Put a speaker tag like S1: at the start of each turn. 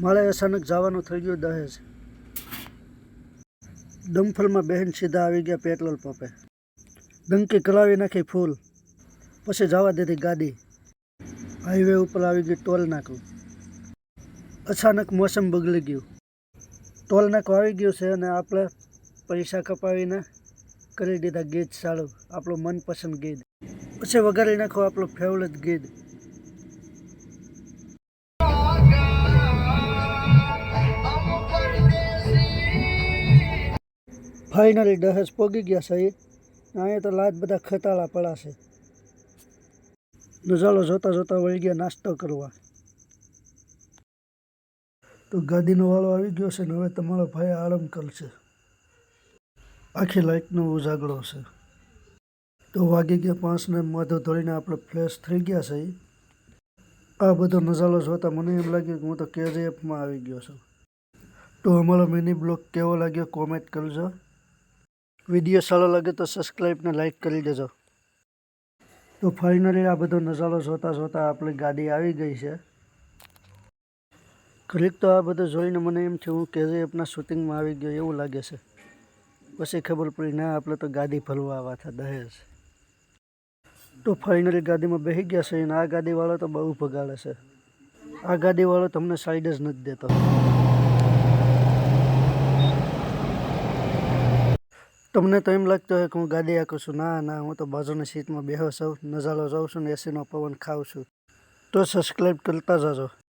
S1: મારે અચાનક જવાનું થઈ ગયું દહેજ. ડમફલમાં બહેન સીધા આવી ગયા પેટ્રોલ પંપે. ડંકી કરાવી નાખી ફૂલ. પછી જવા દીધી ગાડી. હાઈવે ઉપર આવી ગઈ ટોલ નાકું. અચાનક મોસમ બગડી ગયું. ટોલ નાકું આવી ગયું છે અને આપણે પૈસા કપાવીને કરી દીધા ગીત ચાલુ. આપણું મનપસંદ ગીત. પછી વગાડી નાખો આપણું ફેવરેટ ગીત. ફાઇનલી દહેજ પોગી ગયા છે અહીંયા તો લાજ બધા ખતાળા પડાશે નજારો જોતા જોતા વળી ગયા નાસ્તો કરવા. તો ગાદીનો વાળો આવી ગયો છે ને હવે તમારો ભાઈ આરામ કરશે આખી લાઇટનો ઉજાગરો છે. તો વાગી ગયા પાંચને માથું ધોળીને આપણે ફ્રેશ થઈ ગયા છે. આ બધો નજારો જોતા મને એમ લાગ્યું કે હું તો કેજીએફમાં આવી ગયો છું. તો અમારો મિની બ્લોગ કેવો લાગ્યો કોમેન્ટ કરજો. વીડિયો સારો લાગે તો સબસ્ક્રાઈબને લાઈક કરી દેજો. તો ફાઇનલી આ બધો નજારો જોતા જોતા આપણી ગાડી આવી ગઈ છે. ઘડીક તો આ બધું જોઈને મને એમ થયું કે કેજીએફના શૂટિંગમાં આવી ગયો એવું લાગે છે. પછી ખબર પડી, ના, આપણે તો ગાડી ભરવા આવ્યા હતા, દહેજ. તો ફાઇનલી ગાડીમાં બેસી ગયા છે અને આ ગાડીવાળો તો બહુ ભગાડે છે. આ ગાડીવાળો તમને સાઈડ જ નથી દેતો. તમને તો એમ લાગતું હોય કે હું ગાડી આંકું છું. ના ના, હું તો બાજુની સીટમાં બેહો છું નજારો જોઉં છું ને એસીનો પવન ખાઉં છું. તો સબસ્ક્રાઈબ કરતા જજો.